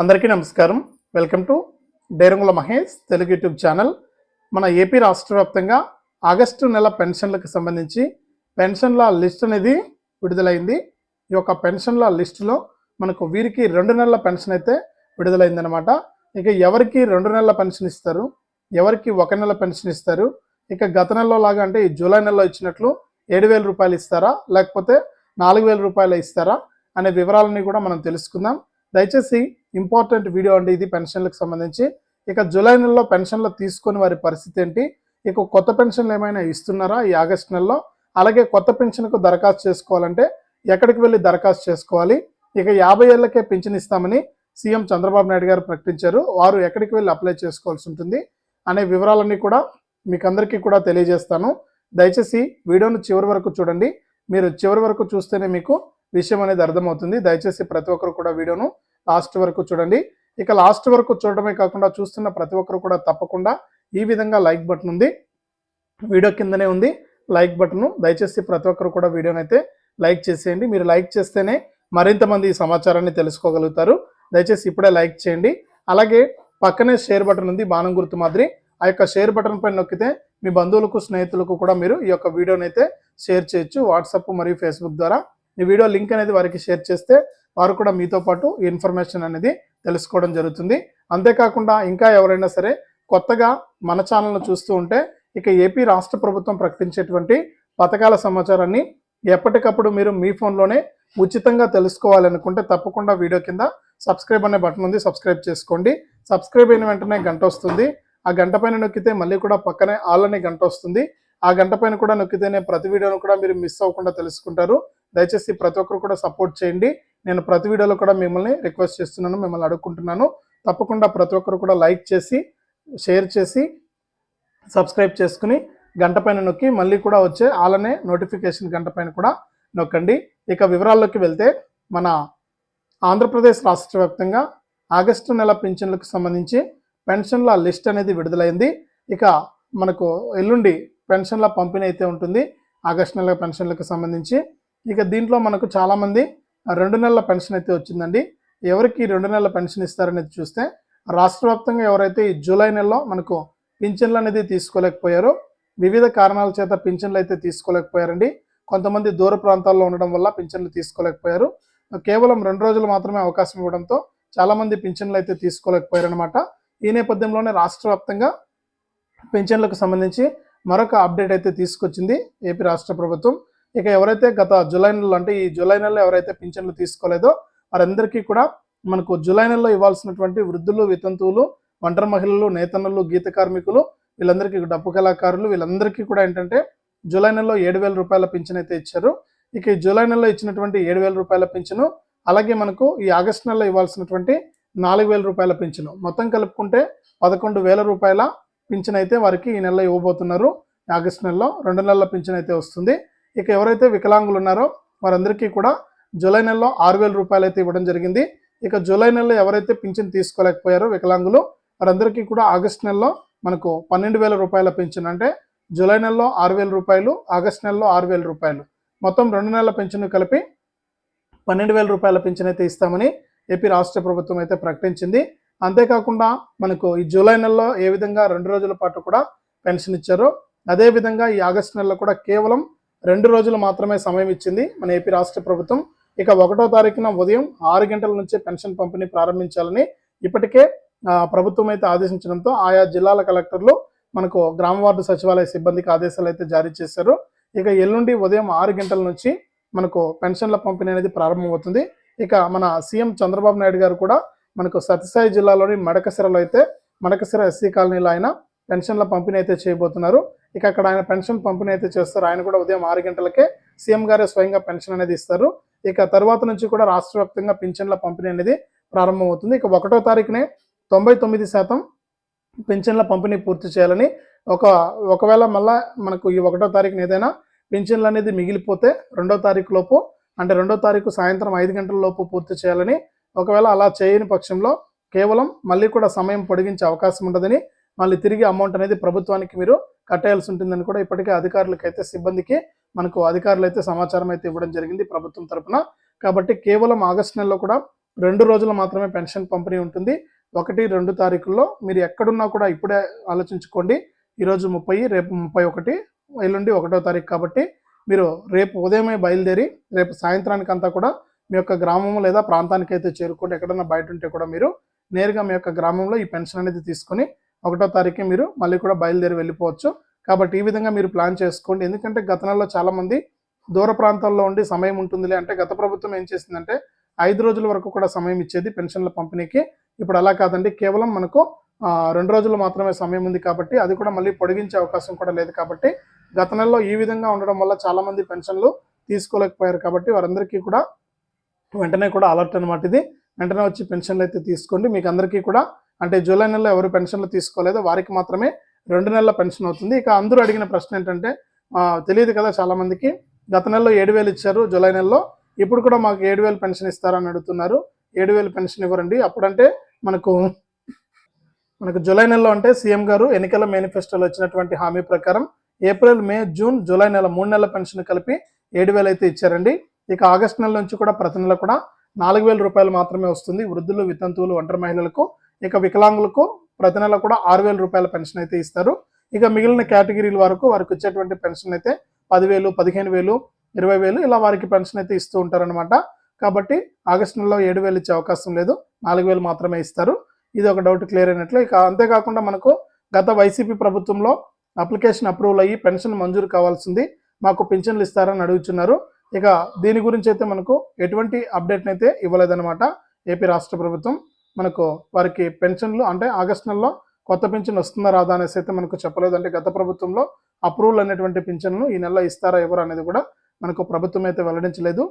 అందరికీ నమస్కారం. Welcome to Derangula Mahesh Telugu YouTube channel. మన ఏపీ రాష్ట్ర వ్యాప్తంగా ఆగస్టు నెల పెన్షన్లకు సంబంధించి పెన్షన్ల లిస్ట్ అనేది విడుదలైంది. ఈ యొక్క పెన్షన్ల లిస్టులో మనకు వీరికి రెండు నెలల పెన్షన్ అయితే విడుదలైందనమాట ఇక ఎవరికి రెండు నెలల పెన్షన్ ఇస్తారు? ఎవరికి ఒక నెల పెన్షన్ ఇస్తారు? ఇక గత నెలలో లాగా అంటే ఈ జూలై నెలలో ఇచ్చినట్లు ఏడు వేల రూపాయలు ఇస్తారా? లేకపోతే నాలుగు వేల రూపాయలు ఇస్తారా? అనే వివరాలన్నీ కూడా మనం తెలుసుకుందాం. దయచేసి ఇంపార్టెంట్ వీడియో అండి ఇది పెన్షన్లకు సంబంధించి. ఇక జూలై నెలలో పెన్షన్లు తీసుకుని వారి పరిస్థితి ఏంటి? ఇక కొత్త పెన్షన్లు ఏమైనా ఇస్తున్నారా ఈ ఆగస్ట్ నెలలో? అలాగే కొత్త పెన్షన్కు దరఖాస్తు చేసుకోవాలంటే ఎక్కడికి వెళ్ళి దరఖాస్తు చేసుకోవాలి? ఇక యాభై ఏళ్ళకే పెన్షన్ ఇస్తామని సీఎం చంద్రబాబు నాయుడు గారు ప్రకటించారు. వారు ఎక్కడికి వెళ్ళి అప్లై చేసుకోవాల్సి ఉంటుంది అనే వివరాలన్నీ కూడా మీకు అందరికీ కూడా తెలియజేస్తాను. దయచేసి వీడియోను చివరి వరకు చూడండి. మీరు చివరి వరకు చూస్తేనే మీకు విషయం అనేది అర్థమవుతుంది. దయచేసి ప్రతి ఒక్కరు కూడా వీడియోను లాస్ట్ వరకు చూడండి. ఇక లాస్ట్ వరకు చూడడమే కాకుండా చూస్తున్న ప్రతి ఒక్కరు కూడా తప్పకుండా ఈ విధంగా లైక్ బటన్ ఉంది. వీడియో కిందనే ఉంది. లైక్ బటన్ దయచేసి ప్రతి ఒక్కరు కూడా వీడియోని అయితే లైక్ చేసేయండి. మీరు లైక్ చేస్తేనే మరింత మంది ఈ సమాచారాన్ని తెలుసుకోగలుగుతారు. దయచేసి ఇప్పుడే లైక్ చేయండి. అలాగే పక్కనే షేర్ బటన్ ఉంది. బాణం గుర్తు మాదిరి. ఆ యొక్క షేర్ బటన్ పైన నొక్కితే మీ బంధువులకు స్నేహితులకు కూడా మీరు ఈ యొక్క వీడియోని అయితే షేర్ చేయొచ్చు. వాట్సాప్ మరియు ఫేస్బుక్ ద్వారా. ఈ వీడియో లింక్ అనేది వారికి షేర్ చేస్తే వారు కూడా మీతో పాటు ఇన్ఫర్మేషన్ అనేది తెలుసుకోవడం జరుగుతుంది. అంతేకాకుండా ఇంకా ఎవరైనా సరే కొత్తగా మన ఛానల్ను చూస్తూ ఉంటే ఇక ఏపీ రాష్ట్ర ప్రభుత్వం ప్రకటించేటువంటి పథకాల సమాచారాన్ని ఎప్పటికప్పుడు మీరు మీ ఫోన్లోనే ఉచితంగా తెలుసుకోవాలనుకుంటే తప్పకుండా వీడియో కింద సబ్స్క్రైబ్ అనే బటన్ ఉంది సబ్స్క్రైబ్ చేసుకోండి. సబ్స్క్రైబ్ అయిన వెంటనే గంట వస్తుంది. ఆ గంట పైన నొక్కితే మళ్ళీ కూడా పక్కనే ఆల్ అనే గంట వస్తుంది. ఆ గంట పైన కూడా నొక్కితేనే ప్రతి వీడియోను కూడా మీరు మిస్ అవ్వకుండా తెలుసుకుంటారు. దయచేసి ప్రతి ఒక్కరు కూడా సపోర్ట్ చేయండి. నేను ప్రతి వీడియోలో కూడా మిమ్మల్ని రిక్వెస్ట్ చేస్తున్నాను మిమ్మల్ని అడుగుకుంటున్నాను తప్పకుండా ప్రతి ఒక్కరు కూడా లైక్ చేసి షేర్ చేసి సబ్స్క్రైబ్ చేసుకుని గంట పైన నొక్కి మళ్ళీ కూడా వచ్చే అలానే నోటిఫికేషన్ గంట పైన కూడా నొక్కండి. ఇక వివరాల్లోకి వెళ్తే మన ఆంధ్రప్రదేశ్ రాష్ట్ర వ్యాప్తంగా ఆగస్టు నెల పింఛన్లకు సంబంధించి పెన్షన్ల లిస్ట్ అనేది విడుదలైంది. ఇక మనకు ఎల్లుండి పెన్షన్ల పంపిణీ అయితే ఉంటుంది ఆగస్టు నెల పెన్షన్లకు సంబంధించి. ఇక దీంట్లో మనకు చాలామంది రెండు నెలల పెన్షన్ అయితే వచ్చిందండి. ఎవరికి రెండు నెలల పెన్షన్ ఇస్తారనేది చూస్తే రాష్ట్ర వ్యాప్తంగా ఎవరైతే ఈ జూలై నెలలో మనకు పింఛన్లు అనేది తీసుకోలేకపోయారో వివిధ కారణాల చేత పింఛన్లు అయితే తీసుకోలేకపోయారండి. కొంతమంది దూర ప్రాంతాల్లో ఉండడం వల్ల పింఛన్లు తీసుకోలేకపోయారు. కేవలం రెండు రోజులు మాత్రమే అవకాశం ఇవ్వడంతో చాలామంది పింఛన్లు అయితే తీసుకోలేకపోయారనమాట ఈ నేపథ్యంలోనే రాష్ట్ర వ్యాప్తంగా పింఛన్లకు సంబంధించి మరొక అప్డేట్ అయితే తీసుకొచ్చింది ఏపీ రాష్ట్ర ప్రభుత్వం. ఇక ఎవరైతే గత జూలై నెలలో అంటే ఈ జూలై నెలలో ఎవరైతే పింఛన్లు తీసుకోలేదో వారందరికీ కూడా మనకు జూలై నెలలో ఇవ్వాల్సినటువంటి వృద్ధులు వితంతువులు ఒంటరి మహిళలు నేతన్నలు గీత కార్మికులు వీళ్ళందరికీ డప్పు కళాకారులు వీళ్ళందరికీ కూడా ఏంటంటే జూలై నెలలో ఏడు వేల రూపాయల పింఛన్ అయితే ఇచ్చారు. ఇక ఈ జూలై నెలలో ఇచ్చినటువంటి ఏడు వేల రూపాయల పింఛను అలాగే మనకు ఈ ఆగస్టు నెలలో ఇవ్వాల్సినటువంటి నాలుగు వేల రూపాయల పింఛను మొత్తం కలుపుకుంటే పదకొండు వేల రూపాయల పింఛన్ అయితే వారికి ఈ నెలలో ఇవ్వబోతున్నారు. ఆగస్టు నెలలో రెండు నెలల పింఛన్ అయితే వస్తుంది. ఇక ఎవరైతే వికలాంగులు ఉన్నారో వారందరికీ కూడా జూలై నెలలో ఆరు వేల రూపాయలు అయితే ఇవ్వడం జరిగింది. ఇక జూలై నెలలో ఎవరైతే పింఛన్ తీసుకోలేకపోయారో వికలాంగులు వారందరికీ కూడా ఆగస్టు నెలలో మనకు పన్నెండు వేల రూపాయల పింఛన్ అంటే జూలై నెలలో ఆరు వేల రూపాయలు ఆగస్టు నెలలో ఆరు వేల రూపాయలు. మొత్తం రెండు నెలల పెన్షన్ కలిపి పన్నెండు వేల రూపాయల పింఛన్ అయితే ఇస్తామని ఏపీ రాష్ట్ర ప్రభుత్వం అయితే ప్రకటించింది. అంతేకాకుండా మనకు ఈ జూలై నెలలో ఏ విధంగా రెండు రోజుల పాటు కూడా పెన్షన్ ఇచ్చారో అదే విధంగా ఈ ఆగస్టు నెలలో కూడా కేవలం రెండు రోజులు మాత్రమే సమయం ఇచ్చింది మన ఏపీ రాష్ట్ర ప్రభుత్వం. ఇక ఒకటో తారీఖున ఉదయం ఆరు గంటల నుంచే పెన్షన్ పంపిణీ ప్రారంభించాలని ఇప్పటికే ప్రభుత్వం అయితే ఆదేశించడంతో ఆయా జిల్లాల కలెక్టర్లు మనకు గ్రామ వార్డు సచివాలయ సిబ్బందికి ఆదేశాలు అయితే జారీ చేశారు. ఇక ఎల్లుండి ఉదయం ఆరు గంటల నుంచి మనకు పెన్షన్ల పంపిణీ అనేది ప్రారంభమవుతుంది. ఇక మన సీఎం చంద్రబాబు నాయుడు గారు కూడా మనకు సత్యసాయి జిల్లాలోని మడకసిరలో అయితే మడకసిర ఎస్సీ కాలనీలో ఆయన పెన్షన్ల పంపిణీ అయితే చేయబోతున్నారు. ఇక అక్కడ ఆయన పెన్షన్ పంపిణీ అయితే చేస్తారు. ఆయన కూడా ఉదయం ఆరు గంటలకే సీఎం గారే స్వయంగా పెన్షన్ అనేది ఇస్తారు. ఇక తర్వాత నుంచి కూడా రాష్ట్ర వ్యాప్తంగా పింఛన్ల పంపిణీ అనేది ప్రారంభమవుతుంది. ఇక ఒకటో తారీఖునే తొంభై తొమ్మిది శాతం పింఛన్ల పంపిణీ పూర్తి చేయాలని ఒక ఒకవేళ మళ్ళా మనకు ఈ ఒకటో తారీఖున ఏదైనా పింఛన్లు అనేది మిగిలిపోతే రెండో తారీఖు లోపు అంటే రెండో తారీఖు సాయంత్రం ఐదు గంటల లోపు పూర్తి చేయాలని ఒకవేళ అలా చేయని పక్షంలో కేవలం మళ్ళీ కూడా సమయం పొడిగించే అవకాశం ఉండదని మళ్ళీ తిరిగి అమౌంట్ అనేది ప్రభుత్వానికి మీరు కట్టేయాల్సి ఉంటుందని కూడా ఇప్పటికే అధికారులకు అయితే సిబ్బందికి మనకు అధికారులు అయితే సమాచారం అయితే ఇవ్వడం జరిగింది ప్రభుత్వం తరఫున కాబట్టి కేవలం ఆగస్టు నెలలో కూడా రెండు రోజులు మాత్రమే పెన్షన్ పంపిణీ ఉంటుంది. ఒకటి రెండు తారీఖుల్లో మీరు ఎక్కడున్నా కూడా ఇప్పుడే ఆలోచించుకోండి. ఈరోజు ముప్పై రేపు ముప్పై ఒకటి ఎల్లుండి ఒకటో తారీఖు కాబట్టి మీరు రేపు ఉదయమే బయలుదేరి రేపు సాయంత్రానికి అంతా కూడా మీ యొక్క గ్రామం లేదా ప్రాంతానికి అయితే చేరుకోండి. ఎక్కడన్నా బయట ఉంటే కూడా మీరు నేరుగా మీ యొక్క గ్రామంలో ఈ పెన్షన్ అనేది తీసుకొని ఒకటో తారీఖు మీరు మళ్ళీ కూడా బయలుదేరి వెళ్ళిపోవచ్చు. కాబట్టి ఈ విధంగా మీరు ప్లాన్ చేసుకోండి. ఎందుకంటే గత నెలలో చాలామంది దూర ప్రాంతాల్లో ఉండి సమయం ఉంటుందిలే అంటే గత ప్రభుత్వం ఏం చేసిందంటే ఐదు రోజుల వరకు కూడా సమయం ఇచ్చేది పెన్షన్ల పంపిణీకి. ఇప్పుడు అలా కాదండి. కేవలం మనకు రెండు రోజులు మాత్రమే సమయం ఉంది కాబట్టి అది కూడా మళ్ళీ పొడిగించే అవకాశం కూడా లేదు కాబట్టి గత నెలలో ఈ విధంగా ఉండడం వల్ల చాలామంది పెన్షన్లు తీసుకోలేకపోయారు కాబట్టి వారందరికీ కూడా వెంటనే కూడా అలర్ట్ అనమాట ఇది. వెంటనే వచ్చి పెన్షన్లు అయితే తీసుకోండి. మీకు అందరికీ కూడా అంటే జూలై నెలలో ఎవరు పెన్షన్లు తీసుకోలేదో వారికి మాత్రమే రెండు నెలల పెన్షన్ అవుతుంది. ఇక అందరూ అడిగిన ప్రశ్న ఏంటంటే తెలియదు కదా చాలామందికి. గత నెలలో ఏడు వేలు ఇచ్చారు జూలై నెలలో. ఇప్పుడు కూడా మాకు ఏడు వేలు పెన్షన్ ఇస్తారని అడుగుతున్నారు. ఏడు వేలు పెన్షన్ ఇవ్వరండి. అప్పుడంటే మనకు మనకు జూలై నెలలో అంటే సీఎం గారు ఎన్నికల మేనిఫెస్టోలో వచ్చినటువంటి హామీ ప్రకారం ఏప్రిల్ మే జూన్ జూలై నెల మూడు నెలల పెన్షన్ కలిపి ఏడు వేలు అయితే ఇచ్చారండి. ఇక ఆగస్ట్ నెల నుంచి కూడా ప్రతి నెల కూడా నాలుగు వేల రూపాయలు మాత్రమే వస్తుంది. వృద్ధులు వితంతువులు ఒంటరి మహిళలకు ఇక వికలాంగులకు ప్రతి నెల కూడా ఆరు వేల రూపాయల పెన్షన్ అయితే ఇస్తారు. ఇక మిగిలిన కేటగిరీల వరకు వారికి వచ్చేటువంటి పెన్షన్ అయితే పదివేలు పదిహేను వేలు ఇరవై వేలు ఇలా వారికి పెన్షన్ అయితే ఇస్తూ ఉంటారనమాట కాబట్టి ఆగస్టు నెలలో ఏడు వేలు ఇచ్చే అవకాశం లేదు. నాలుగు వేలు మాత్రమే ఇస్తారు. ఇది ఒక డౌట్ క్లియర్ అయినట్లు. ఇక అంతేకాకుండా మనకు గత వైసీపీ ప్రభుత్వంలో అప్లికేషన్ అప్రూవల్ అయ్యి పెన్షన్ మంజూరు కావాల్సింది మాకు పింఛన్లు ఇస్తారని అడుగుతున్నారు. ఇక దీని గురించి అయితే మనకు ఎటువంటి అప్డేట్నైతే అయితే ఇవ్వలేదన్నమాట. ఏపీ రాష్ట్ర ప్రభుత్వం. మనకు వారికి పెన్షన్లు అంటే ఆగస్ట్ నెలలో కొత్త పింఛన్ వస్తుందా రాదా అనేసి అయితే మనకు చెప్పలేదు అంటే గత ప్రభుత్వంలో అప్రూవల్ అనేటువంటి పింఛన్ను ఈ నెలలో ఇస్తారా ఎవరు అనేది కూడా మనకు ప్రభుత్వం అయితే వెల్లడించలేదు.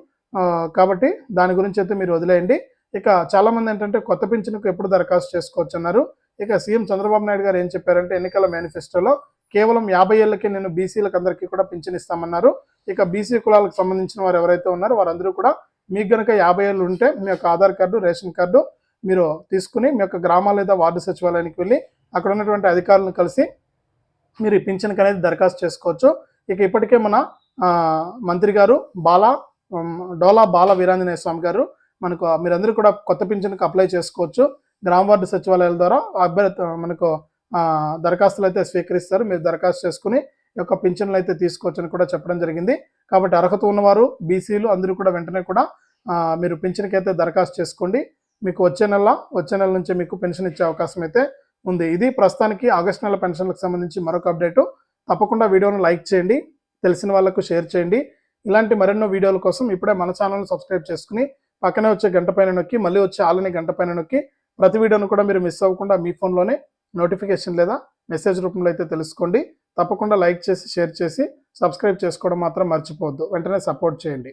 కాబట్టి దాని గురించి అయితే మీరు వదిలేయండి. ఇక చాలామంది ఏంటంటే కొత్త పింఛన్కు ఎప్పుడు దరఖాస్తు చేసుకోవచ్చు అన్నారు ఇక సీఎం చంద్రబాబు నాయుడు గారు ఏం చెప్పారంటే ఎన్నికల మేనిఫెస్టోలో కేవలం యాభై ఏళ్ళకి నేను బీసీలకు అందరికీ కూడా పింఛన్ ఇస్తామన్నారు. ఇక బీసీ కులాలకు సంబంధించిన వారు ఎవరైతే ఉన్నారో వారందరూ కూడా మీకు గనక యాభై ఏళ్ళు ఉంటే మీ యొక్క ఆధార్ కార్డు రేషన్ కార్డు మీరు తీసుకుని మీ యొక్క గ్రామ లేదా వార్డు సచివాలయానికి వెళ్ళి అక్కడ ఉన్నటువంటి అధికారులను కలిసి మీరు ఈ పింఛన్కి అనేది దరఖాస్తు చేసుకోవచ్చు. ఇక ఇప్పటికే మన మంత్రి గారు బాలా డోలా బాల వీరాంజనేయ స్వామి గారు మనకు మీరందరూ కూడా కొత్త పింఛన్కి అప్లై చేసుకోవచ్చు. గ్రామ వార్డు సచివాలయాల ద్వారా అభ్యర్థి మనకు దరఖాస్తులు అయితే స్వీకరిస్తారు. మీరు దరఖాస్తు చేసుకుని ఈ యొక్క పింఛన్లు అయితే తీసుకోవచ్చు అని కూడా చెప్పడం జరిగింది. కాబట్టి అర్హత ఉన్నవారు బీసీలు అందరూ కూడా వెంటనే కూడా మీరు పింఛన్కి అయితే దరఖాస్తు చేసుకోండి. మీకు వచ్చే నెల వచ్చే నెల నుంచి మీకు పెన్షన్ ఇచ్చే అవకాశం అయితే ఉంది. ఇది ప్రస్తుతానికి ఆగస్ట్ నెల పెన్షన్లకు సంబంధించి మరొక అప్డేటు. తప్పకుండా వీడియోను లైక్ చేయండి తెలిసిన వాళ్ళకు షేర్ చేయండి. ఇలాంటి మరెన్నో వీడియోల కోసం ఇప్పుడే మన ఛానల్ని సబ్స్క్రైబ్ చేసుకుని పక్కనే వచ్చే గంట పైన నొక్కి మళ్ళీ వచ్చే ఆలని గంట పైన నొక్కి ప్రతి వీడియోను కూడా మీరు మిస్ అవ్వకుండా మీ ఫోన్లోనే నోటిఫికేషన్ లేదా మెసేజ్ రూపంలో అయితే తెలుసుకోండి. తప్పకుండా లైక్ చేసి షేర్ చేసి సబ్స్క్రైబ్ చేసుకోవడం మాత్రం మర్చిపోవద్దు. వెంటనే సపోర్ట్ చేయండి.